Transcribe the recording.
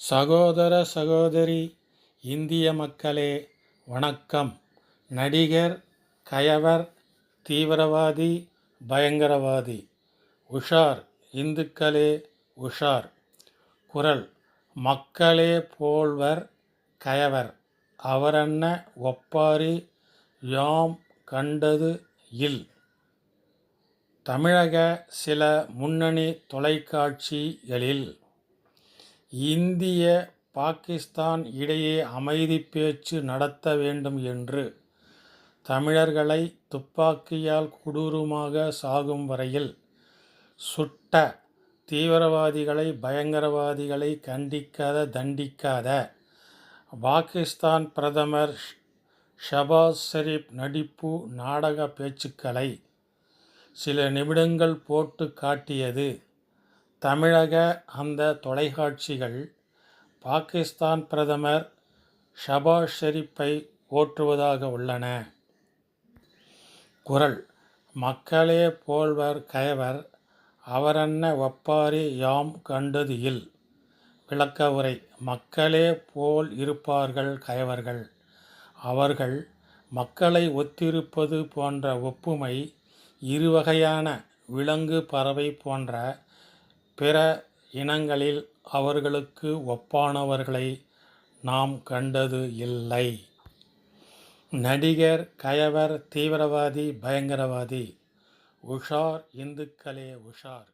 சகோதர சகோதரி இந்திய மக்களே வணக்கம். நடிகர் கயவர் தீவிரவாதி பயங்கரவாதி. உஷார் இந்துக்களே உஷார். குரல் மக்களே போல்வர் கயவர். அவரன்ன ஒப்பாரி யாம் கண்டது இல். தமிழக சில முன்னணி தொலைக்காட்சிகளில் இந்திய பாகிஸ்தான் இடையே அமைதி பேச்சு நடத்த வேண்டும் என்று தமிழர்களை துப்பாக்கியால் கொடூரமாக சாகும் வரையில் சுட்ட தீவிரவாதிகளை பயங்கரவாதிகளை கண்டிக்காத தண்டிக்காத பாகிஸ்தான் பிரதமர் ஷபாஸ் ஷெரீப் நடிப்பு நாடக பேச்சுக்களை சில நிமிடங்கள் போட்டு காட்டியது தமிழக அந்த தொலைக்காட்சிகள் பாகிஸ்தான் பிரதமர் ஷபாஸ் ஷெரீப்பை ஓற்றுவதாக உள்ளன. குரல் மக்களே போல்வர் கயவர் அவரன்ன ஒப்பாரி யாம் கண்டது இல் விளக்க உரை மக்களே போல் இருப்பார்கள் கயவர்கள். அவர்கள் மக்களை ஒத்திருப்பது போன்ற ஒப்புமை இருவகையான விலங்கு பறவை போன்ற பிற இனங்களில் அவர்களுக்கு ஒப்பானவர்களை நாம் கண்டது இல்லை. நடிகர் கயவர் தீவிரவாதி பயங்கரவாதி உஷார் இந்துக்களே உஷார்.